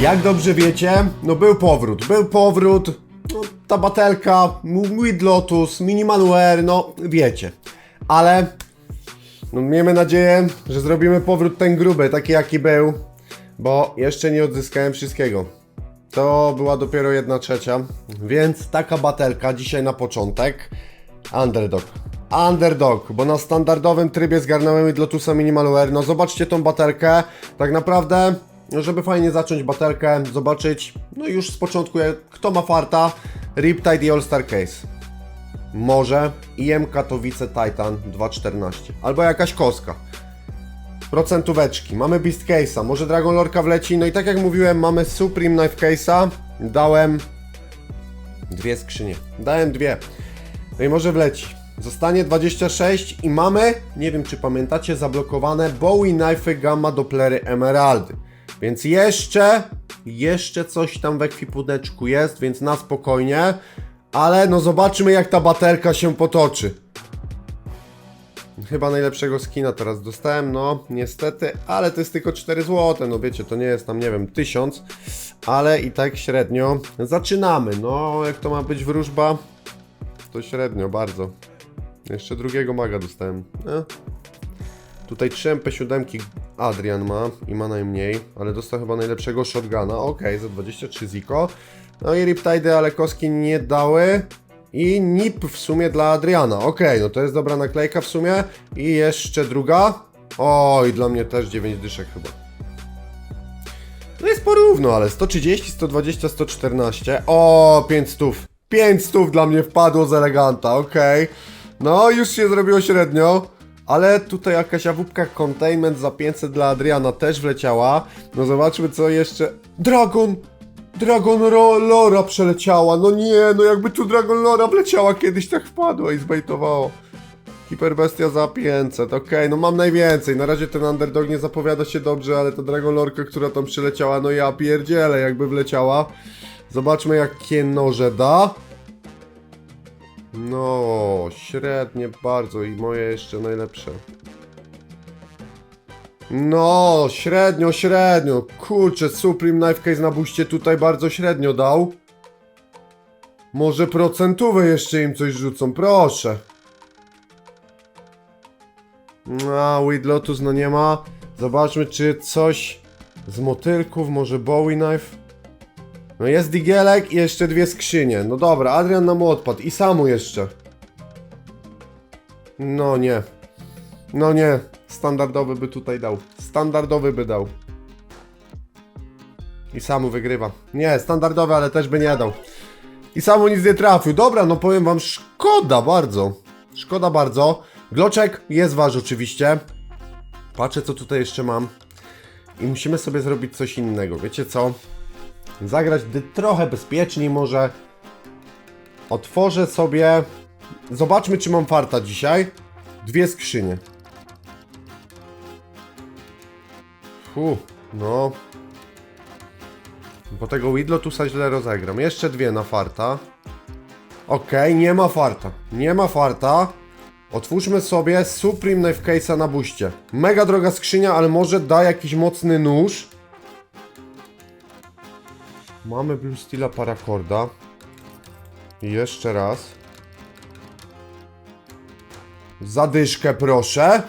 Jak dobrze wiecie, no był powrót, był powrót, no, ta batelka, Weed Lotus, Minimal Wear, no wiecie. Ale no, miejmy nadzieję, że zrobimy powrót ten gruby, taki jaki był, bo jeszcze nie odzyskałem wszystkiego. To była dopiero jedna trzecia, więc taka batelka dzisiaj na początek. Underdog. Underdog, bo na standardowym trybie zgarnąłem od Lotusa Minimal Wear. No zobaczcie tą batelkę. Tak naprawdę, żeby fajnie zacząć batelkę, zobaczyć, no już z początku, kto ma farta, Riptide i All Star Case. Może IM Katowice Titan 2.14. Albo jakaś koska. Procentóweczki. Mamy Beast Case'a. Może Dragon Lorka wleci. No i tak jak mówiłem, mamy Supreme Knife Case'a. Dałem dwie skrzynie. Dałem dwie. No i może wleci. Zostanie 26 i mamy, nie wiem czy pamiętacie, zablokowane Bowie Knife Gamma Dopplery Emeraldy. Więc jeszcze, jeszcze coś tam w ekwipuneczku jest, więc na spokojnie. Ale no zobaczymy jak ta batelka się potoczy. Chyba najlepszego skina teraz dostałem, no niestety, ale to jest tylko 4 zł, no wiecie, to nie jest tam, nie wiem, 1000, ale i tak średnio. Zaczynamy, no jak to ma być wróżba, to średnio, bardzo. Jeszcze drugiego maga dostałem. E. Tutaj 3 MP7 Adrian ma i ma najmniej, ale dostał chyba najlepszego shotguna. Ok, za 23 Ziko. No i Riptide, ale koski nie dały. I NIP w sumie dla Adriana. Ok, no to jest dobra naklejka w sumie. I jeszcze druga. Oj, dla mnie też 9 dyszek chyba. No jest porówno, ale 130, 120, 114. O, 5 stów. 5 stów dla mnie wpadło z eleganta, okej. No, już się zrobiło średnio. Ale tutaj jakaś awupka containment za 500 dla Adriana też wleciała. No zobaczmy co jeszcze. Dragon! Dragon Ro Lora przeleciała. No nie, no jakby tu Dragon Lora wleciała kiedyś tak wpadła i zbejtowało. Hiperbestia za 500, okej, no mam najwięcej. Na razie ten underdog nie zapowiada się dobrze, ale ta Dragon Lorka, która tam przyleciała, no ja pierdzielę, jakby wleciała. Zobaczmy jakie noże da. No, średnie bardzo i moje jeszcze najlepsze. No, średnio, średnio. Kurczę, Supreme Knife Case na buście tutaj bardzo średnio dał. Może procentowe jeszcze im coś rzucą, proszę. A, Weed Lotus no nie ma. Zobaczmy, czy coś z motylków, może Bowie Knife. No jest digielek i jeszcze dwie skrzynie. No dobra, Adrian nam odpadł i samu jeszcze. No nie. No nie. Standardowy by tutaj dał. Standardowy by dał. I samu wygrywa. Nie, standardowy, ale też by nie dał. I samu nic nie trafił. Dobra, no powiem wam, szkoda bardzo. Szkoda bardzo. Gloczek jest wasz oczywiście. Patrzę co tutaj jeszcze mam. I musimy sobie zrobić coś innego. Wiecie co? Zagrać dy- trochę bezpieczniej może. Otworzę sobie... Zobaczmy czy mam farta dzisiaj. Dwie skrzynie. Fu, no. Po tego Widlotusa źle rozegram. Jeszcze dwie na farta. Okej, nie ma farta. Nie ma farta. Otwórzmy sobie Supreme Knife Case'a na buście. Mega droga skrzynia, ale może da jakiś mocny nóż. Mamy Blue Steela Paracorda. Jeszcze raz. Zadyszkę proszę.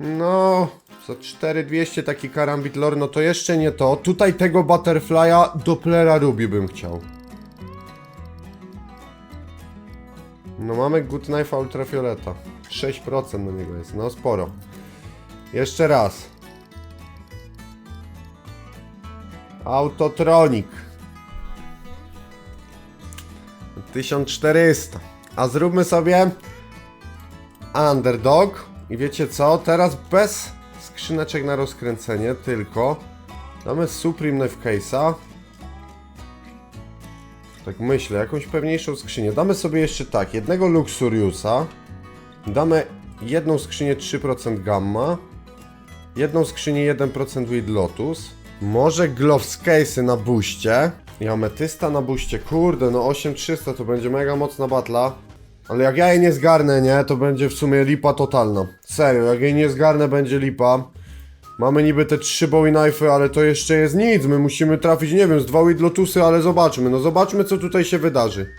No, za 4200 taki karambit lore, no to jeszcze nie to. Tutaj tego Butterfly'a Dopplera Ruby bym chciał. No mamy Good Knife Ultrafioleta. 6% na niego jest, no sporo. Jeszcze raz. Autotronik. 1400. A zróbmy sobie Underdog. I wiecie co? Teraz bez skrzyneczek na rozkręcenie, tylko damy Supreme Knife Case'a. Tak myślę, jakąś pewniejszą skrzynię. Damy sobie jeszcze tak, jednego Luxuriusa. Damy jedną skrzynię 3% Gamma. Jedną skrzynię 1% Weed Lotus. Może Gloves Case'y na buście. I ametysta na buście. Kurde, no 8300 to będzie mega mocna batla. Ale jak ja jej nie zgarnę, nie, to będzie w sumie lipa totalna. Serio, jak jej nie zgarnę, będzie lipa. Mamy niby te trzy Bowie Knife'y, ale to jeszcze jest nic. My musimy trafić, nie wiem, z dwa Weed Lotusy, ale zobaczmy. No zobaczmy, co tutaj się wydarzy.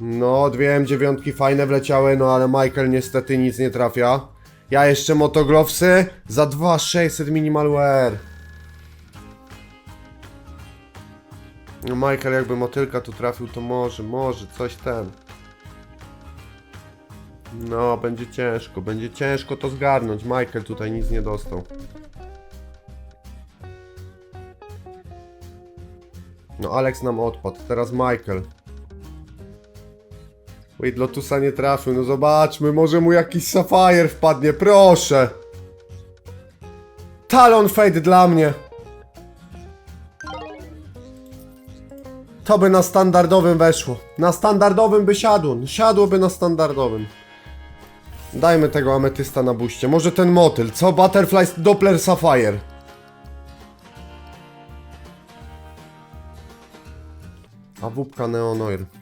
No, dwie M9 fajne wleciały, no ale Michael niestety nic nie trafia. Ja jeszcze motoglowsy za 2600 minimal wear. No Michael jakby motylka tu trafił, to może, może, coś ten. No, będzie ciężko, będzie ciężko to zgarnąć. Michael tutaj nic nie dostał. No, Alex nam odpadł, teraz Michael. Wait, Lotusa nie trafił, no zobaczmy, może mu jakiś Sapphire wpadnie, proszę. Talon Fade dla mnie. To by na standardowym weszło. Na standardowym by siadło. Siadłoby na standardowym. Dajmy tego ametysta na buście. Może ten motyl. Co? Butterfly Doppler Sapphire. A wupka Neonoir.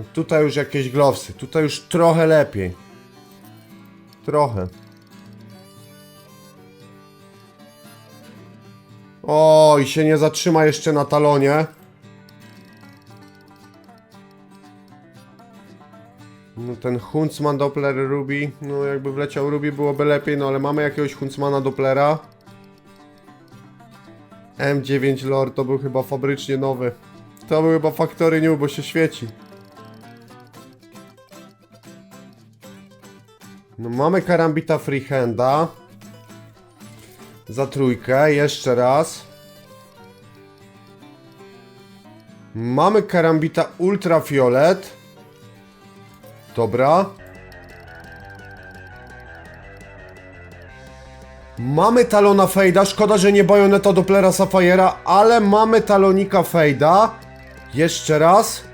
No tutaj już jakieś glowsy. Tutaj już trochę lepiej. Trochę. O, i się nie zatrzyma jeszcze na talonie. No ten Huntsman Doppler Ruby, no jakby wleciał Ruby byłoby lepiej, no ale mamy jakiegoś Huntsmana Dopplera. M9 Lord to był chyba fabrycznie nowy. To był chyba Factory New, bo się świeci. No mamy Karambita Freehanda. Za trójkę, jeszcze raz. Mamy Karambita Ultrafiolet. Dobra. Mamy talona Fejda, szkoda, że nie bajoneta Dopplera Sapphira, ale mamy talonika Fejda. Jeszcze raz.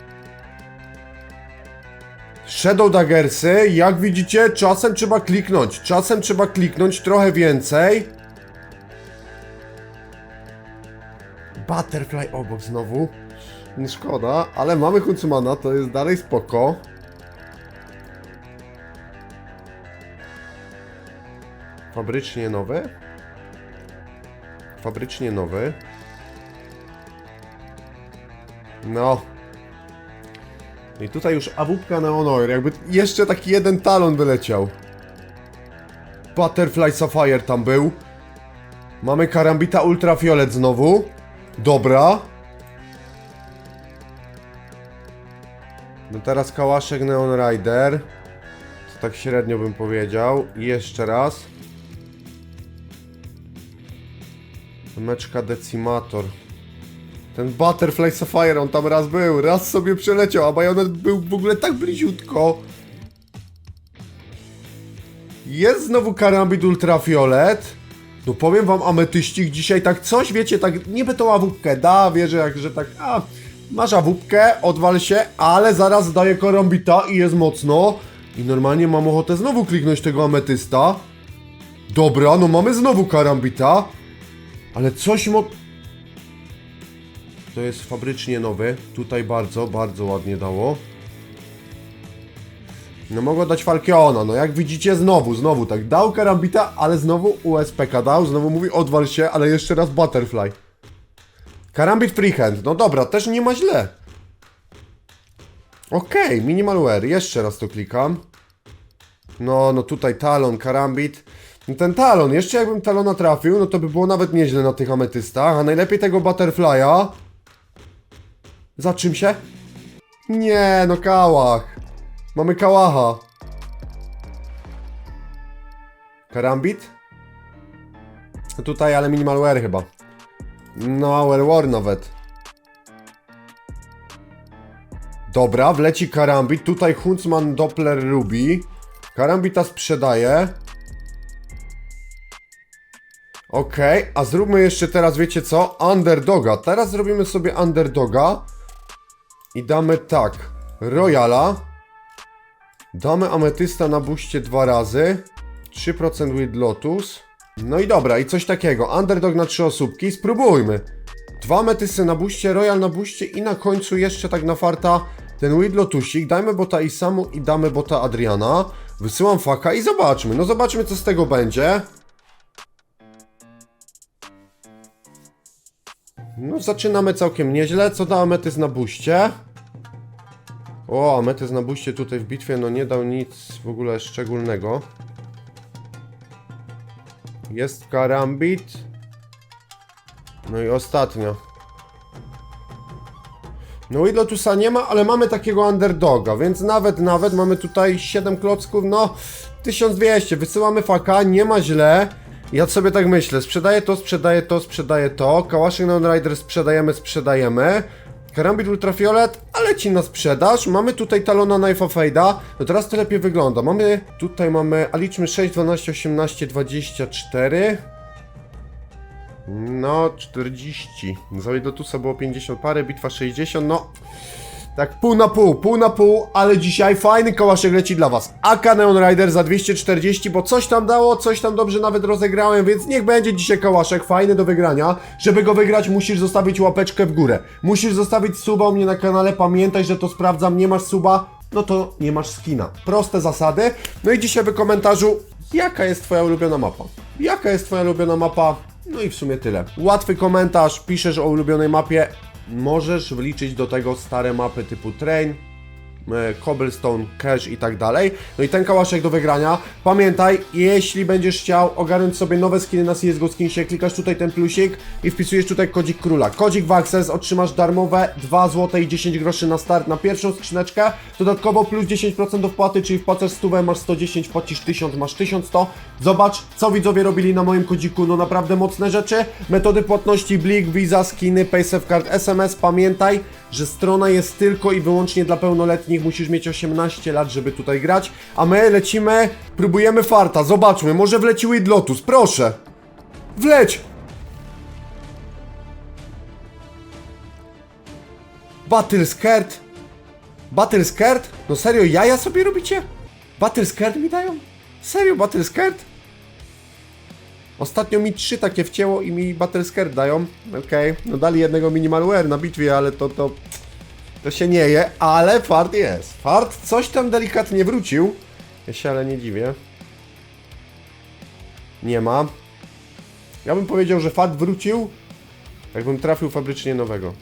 Shadow Daggersy, jak widzicie, czasem trzeba kliknąć, czasem trzeba kliknąć trochę więcej. Butterfly obok znowu. No szkoda, ale mamy Huncumana, to jest dalej spoko. Fabrycznie nowy. Fabrycznie nowy. No. I tutaj już awupka na honor, jakby jeszcze taki jeden talon wyleciał. Butterfly Sapphire tam był. Mamy Karambita Ultrafiolet znowu. Dobra. No teraz Kałaszek Neon Rider. To tak średnio bym powiedział. I jeszcze raz. Meczka Decimator. Ten Butterfly Sapphire, on tam raz był, raz sobie przeleciał, a Bayonet był w ogóle tak bliziutko. Jest znowu Karambit Ultrafiolet. No powiem wam, ametyścik dzisiaj tak coś, wiecie, tak niby tą awupkę da, wierzę, jak, że tak, a, masz awupkę, odwal się, ale zaraz daje karambita i jest mocno. I normalnie mam ochotę znowu kliknąć tego ametysta. Dobra, no mamy znowu karambita. Ale coś mo... To jest fabrycznie nowy. Tutaj bardzo, bardzo ładnie dało. No mogło dać Falkiona, no jak widzicie znowu, znowu tak dał karambita, ale znowu USPK dał, znowu mówi odwal się, ale jeszcze raz Butterfly. Karambit Freehand, no dobra, też nie ma źle. Okej, minimal wear, jeszcze raz to klikam. No, no tutaj talon, karambit. No ten talon, jeszcze jakbym talona trafił, no to by było nawet nieźle na tych ametystach, a najlepiej tego butterfly'a. Za czym się? Nie, no kałach. Mamy kałacha. Karambit? Tutaj, ale minimal wear chyba. No, war nawet. Dobra, wleci karambit. Tutaj Huntsman Doppler Ruby. Karambita sprzedaje. Okej, a zróbmy jeszcze teraz, wiecie co? Underdoga. Teraz zrobimy sobie underdoga. I damy tak. Royala. Damy ametysta na buście dwa razy. 3% with Lotus. No i dobra, i coś takiego. Underdog na trzy osóbki. Spróbujmy. Dwa ametysty na buście, Royal na buście i na końcu jeszcze tak na farta ten Weed Lotusik, dajmy bota Isamu i damy bota Adriana. Wysyłam faka i zobaczmy. No zobaczmy, co z tego będzie. No zaczynamy całkiem nieźle. Co da Ametys na buście? O, Ametys na buście tutaj w bitwie no nie dał nic w ogóle szczególnego. Jest karambit. No i ostatnio. No i Lotusa nie ma, ale mamy takiego underdoga, więc nawet, nawet mamy tutaj 7 klocków, no 1200, wysyłamy faka, nie ma źle. Ja sobie tak myślę, sprzedaję to, sprzedaję to, sprzedaję to, Kałaszek Neon Rider sprzedajemy, sprzedajemy. Karambit Ultrafiolet, ale ci na sprzedaż. Mamy tutaj talona Knife'a Fade'a. No teraz to lepiej wygląda. Mamy, tutaj mamy, a liczmy 6, 12, 18, 24. No, 40. Za było 50 parę, bitwa 60, no... Tak pół na pół, pół na pół, ale dzisiaj fajny kołaszek leci dla was. AK Neon Rider za 240, bo coś tam dało, coś tam dobrze nawet rozegrałem, więc niech będzie dzisiaj kołaszek fajny do wygrania. Żeby go wygrać musisz zostawić łapeczkę w górę. Musisz zostawić suba u mnie na kanale, pamiętaj, że to sprawdzam, nie masz suba, no to nie masz skina. Proste zasady. No i dzisiaj w komentarzu, jaka jest twoja ulubiona mapa? Jaka jest twoja ulubiona mapa? No i w sumie tyle. Łatwy komentarz, piszesz o ulubionej mapie, możesz wliczyć do tego stare mapy typu Train, Cobblestone, Cash i tak dalej. No i ten kałaszek do wygrania. Pamiętaj, jeśli będziesz chciał ogarnąć sobie nowe skiny na CSGO Skinsie, klikasz tutaj ten plusik i wpisujesz tutaj kodzik króla. Kodzik w Access otrzymasz darmowe 2 zł i 10 groszy na start na pierwszą skrzyneczkę. Dodatkowo plus 10% do wpłaty, czyli wpłacasz 100, masz 110, płacisz 1000, masz 1100. Zobacz, co widzowie robili na moim kodziku, no naprawdę mocne rzeczy. Metody płatności Blik, Visa, skiny, PaySafeCard, SMS. Pamiętaj, że strona jest tylko i wyłącznie dla pełnoletnich, musisz mieć 18 lat, żeby tutaj grać, a my lecimy, próbujemy farta, zobaczmy, może wleci Weed Lotus, proszę! Wleć! Battle Skirt? Battle Skirt? No serio, jaja sobie robicie? Battle Skirt mi dają? Serio, Battle Skirt? Ostatnio mi trzy takie wcięło i mi Battle Skirt dają. Okej, no dali jednego minimalware na bitwie, ale to, to... To się nie je, ale fart jest. Fart coś tam delikatnie wrócił. Ja się ale nie dziwię. Nie ma. Ja bym powiedział, że fart wrócił, jakbym trafił fabrycznie nowego.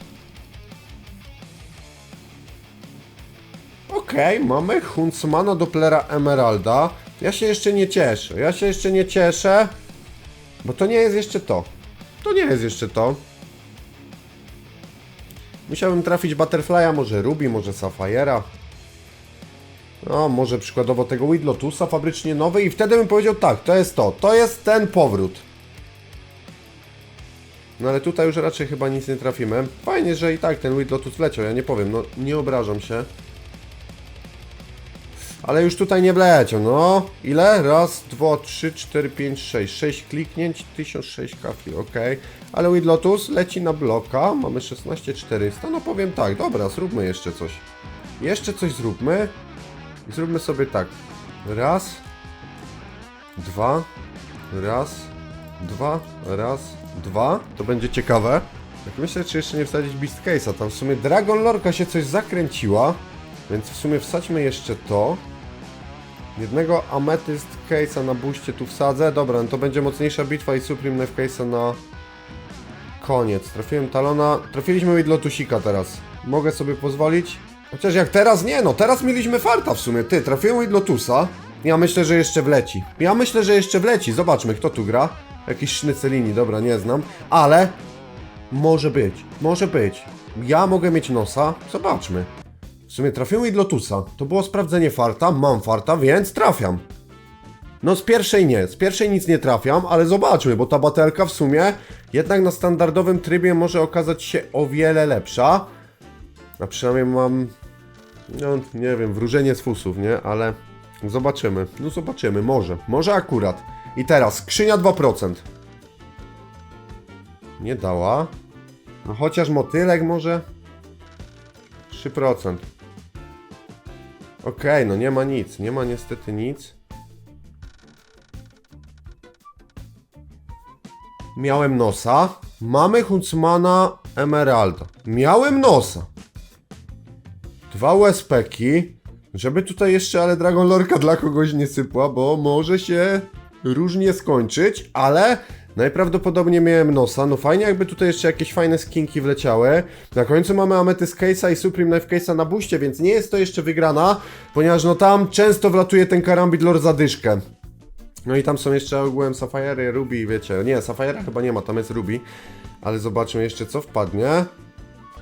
Okej, mamy Huntsmana Dopplera Emeralda. Ja się jeszcze nie cieszę. Ja się jeszcze nie cieszę. Bo to nie jest jeszcze to. To nie jest jeszcze to. Musiałbym trafić Butterfly'a, może Ruby, może Safire'a. No, może przykładowo tego Weed Lotusa fabrycznie nowy i wtedy bym powiedział tak, to jest to, to jest ten powrót. No ale tutaj już raczej chyba nic nie trafimy. Fajnie, że i tak ten Weed Lotus leciał, ja nie powiem, no nie obrażam się. Ale już tutaj nie wleciał, no. Ile? Raz, dwa, trzy, cztery, pięć, sześć. Sześć kliknięć, 1006 kafli, ok. Ale Weed Lotus leci na bloka, mamy 16400. No powiem tak, dobra, zróbmy jeszcze coś. Jeszcze coś zróbmy. Zróbmy sobie tak. Raz, dwa, raz, dwa, raz, dwa. To będzie ciekawe. Tak myślę, czy jeszcze nie wsadzić Beast Case'a. Tam w sumie Dragon Lorka się coś zakręciła. Więc w sumie wsadźmy jeszcze to. Jednego Amethyst Case'a na buście tu wsadzę. Dobra, no to będzie mocniejsza bitwa i Supreme Knife Case'a na koniec. Trafiłem Talona. Trafiliśmy Lotusika teraz. Mogę sobie pozwolić? Chociaż jak teraz nie, no teraz mieliśmy farta w sumie. Ty, trafiłem Lotusa. Ja myślę, że jeszcze wleci. Ja myślę, że jeszcze wleci. Zobaczmy, kto tu gra. Jakiś sznycelini, dobra, nie znam. Ale może być, może być. Ja mogę mieć nosa. Zobaczmy. Sumie trafiłem i Lotusa. To było sprawdzenie farta, mam farta, więc trafiam. No z pierwszej nie, z pierwszej nic nie trafiam, ale zobaczmy, bo ta batelka w sumie jednak na standardowym trybie może okazać się o wiele lepsza. A przynajmniej mam, no nie wiem, wróżenie z fusów, nie? Ale zobaczymy, no zobaczymy, może, może akurat. I teraz, skrzynia 2%. Nie dała. No chociaż motylek może? 3%. Okej, no nie ma nic, nie ma niestety nic. Miałem nosa. Mamy Huntsmana Emeralda. Miałem nosa. dwa USP-ki, żeby tutaj jeszcze, ale Dragon Lorka dla kogoś nie sypła, bo może się różnie skończyć, ale najprawdopodobniej miałem nosa. No fajnie, jakby tutaj jeszcze jakieś fajne skinki wleciały. Na końcu mamy Amethyst Case'a i Supreme Knife Case'a na buście, więc nie jest to jeszcze wygrana, ponieważ no tam często wlatuje ten Karambit Lord za dyszkę. No i tam są jeszcze ogółem Sapphire, Ruby, wiecie. Nie, Sapphire chyba nie ma, tam jest Ruby. Ale zobaczmy jeszcze co wpadnie.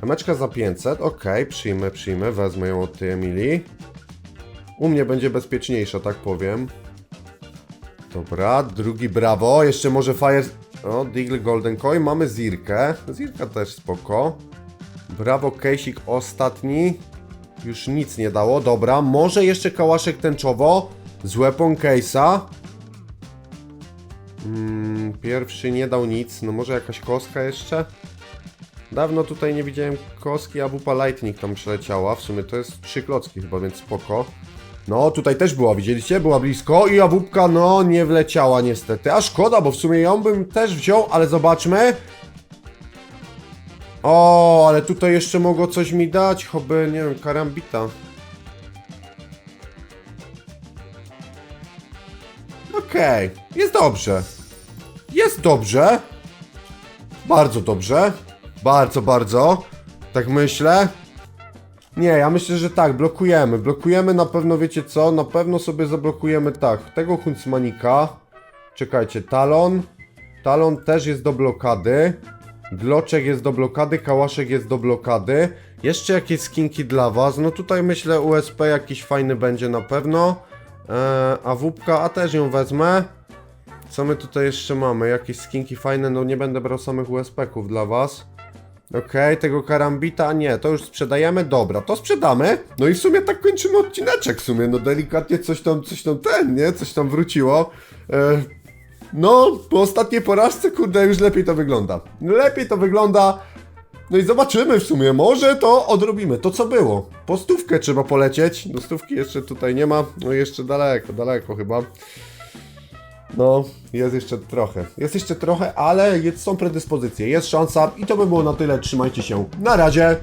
Rameczka za 500, okej, przyjmę, przyjmę, wezmę ją od tej Emilii. U mnie będzie bezpieczniejsza, tak powiem. Dobra, drugi brawo, jeszcze może Fire... O, Deagle Golden Coin, mamy Zirkę. Zirka też spoko. Brawo, Kejsik ostatni. Już nic nie dało, dobra. Może jeszcze kałaszek tęczowo z weapon case'a. Mm, pierwszy nie dał nic, no może jakaś kostka jeszcze? Dawno tutaj nie widziałem koski, a wupa Lightning tam przeleciała. W sumie to jest trzy klocki chyba, więc spoko. No, tutaj też była, widzieliście? Była blisko i awupka, no, nie wleciała niestety. A szkoda, bo w sumie ją bym też wziął, ale zobaczmy. O, ale tutaj jeszcze mogło coś mi dać, choby, nie wiem, karambita. Okej, jest dobrze. Jest dobrze. Bardzo dobrze. Bardzo, bardzo. Tak myślę. Nie, ja myślę, że tak, blokujemy. Blokujemy na pewno, wiecie co? Na pewno sobie zablokujemy tak. Tego Huntsmanika. Czekajcie, Talon. Talon też jest do blokady. Gloczek jest do blokady, Kałaszek jest do blokady. Jeszcze jakieś skinki dla was. No tutaj myślę USP jakiś fajny będzie na pewno. Eee, a wupka, a też ją wezmę. Co my tutaj jeszcze mamy? Jakieś skinki fajne? No nie będę brał samych USP-ków dla was. Okej, tego karambita nie, to już sprzedajemy, dobra, to sprzedamy. No i w sumie tak kończymy odcineczek w sumie, no delikatnie coś tam, coś tam ten, nie? Coś tam wróciło. E, no, po ostatniej porażce, kurde, już lepiej to wygląda. Lepiej to wygląda. No i zobaczymy w sumie, może to odrobimy, to co było. Po stówkę trzeba polecieć, do stówki jeszcze tutaj nie ma, no jeszcze daleko, daleko chyba. No, jest jeszcze trochę. Jest jeszcze trochę, ale jest, są predyspozycje, jest szansa i to by było na tyle. Trzymajcie się. Na razie.